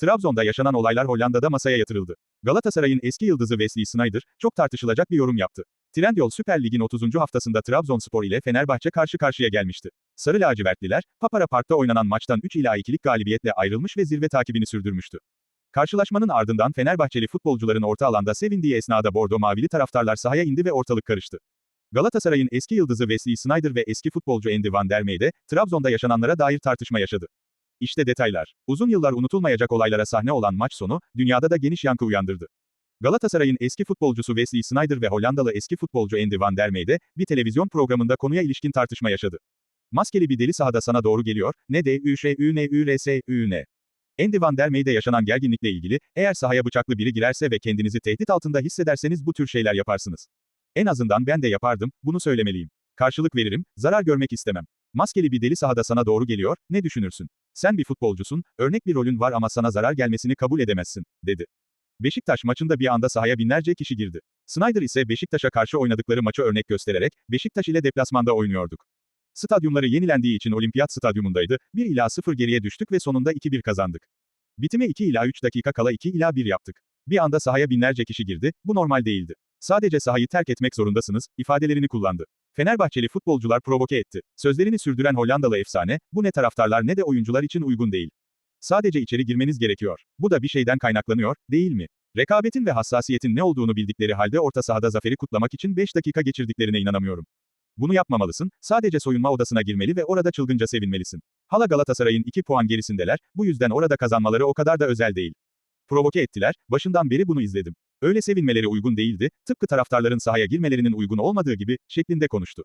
Trabzon'da yaşanan olaylar Hollanda'da masaya yatırıldı. Galatasaray'ın eski yıldızı Wesley Sneijder, çok tartışılacak bir yorum yaptı. Trendyol Süper Lig'in 30. haftasında Trabzonspor ile Fenerbahçe karşı karşıya gelmişti. Sarı lacivertliler, Papara Park'ta oynanan maçtan 3 ila 2'lik galibiyetle ayrılmış ve zirve takibini sürdürmüştü. Karşılaşmanın ardından Fenerbahçeli futbolcuların orta alanda sevindiği esnada Bordo Mavili taraftarlar sahaya indi ve ortalık karıştı. Galatasaray'ın eski yıldızı Wesley Sneijder ve eski futbolcu Andy van der Meyde, Trabzon'da yaşananlara dair tartışma yaşadı. İşte detaylar. Uzun yıllar unutulmayacak olaylara sahne olan maç sonu, dünyada da geniş yankı uyandırdı. Galatasaray'ın eski futbolcusu Wesley Sneijder ve Hollandalı eski futbolcu Andy van der Meyde, bir televizyon programında konuya ilişkin tartışma yaşadı. Maskeli bir deli sahada sana doğru geliyor, ne de ü ş ü n ü r s ü n. Andy van der Meyde yaşanan gerginlikle ilgili, eğer sahaya bıçaklı biri girerse ve kendinizi tehdit altında hissederseniz bu tür şeyler yaparsınız. En azından ben de yapardım, bunu söylemeliyim. Karşılık veririm, zarar görmek istemem. Maskeli bir deli sahada sana doğru geliyor, ne düşünürsün? Sen bir futbolcusun, örnek bir rolün var ama sana zarar gelmesini kabul edemezsin, dedi. Beşiktaş maçında bir anda sahaya binlerce kişi girdi. Snyder ise Beşiktaş'a karşı oynadıkları maçı örnek göstererek, Beşiktaş ile deplasmanda oynuyorduk. Stadyumları yenilendiği için olimpiyat stadyumundaydı, 1 ila 0 geriye düştük ve sonunda 2-1 kazandık. Bitime 2 ila 3 dakika kala 2 ila 1 yaptık. Bir anda sahaya binlerce kişi girdi, bu normal değildi. Sadece sahayı terk etmek zorundasınız, ifadelerini kullandı. Fenerbahçeli futbolcular provoke etti. Sözlerini sürdüren Hollandalı efsane, bu ne taraftarlar ne de oyuncular için uygun değil. Sadece içeri girmeniz gerekiyor. Bu da bir şeyden kaynaklanıyor, değil mi? Rekabetin ve hassasiyetin ne olduğunu bildikleri halde orta sahada zaferi kutlamak için 5 dakika geçirdiklerine inanamıyorum. Bunu yapmamalısın, sadece soyunma odasına girmeli ve orada çılgınca sevinmelisin. Hala Galatasaray'ın 2 puan gerisindeler, bu yüzden orada kazanmaları o kadar da özel değil. Provoke ettiler, başından beri bunu izledim. Öyle sevinmeleri uygun değildi, tıpkı taraftarların sahaya girmelerinin uygun olmadığı gibi, şeklinde konuştu.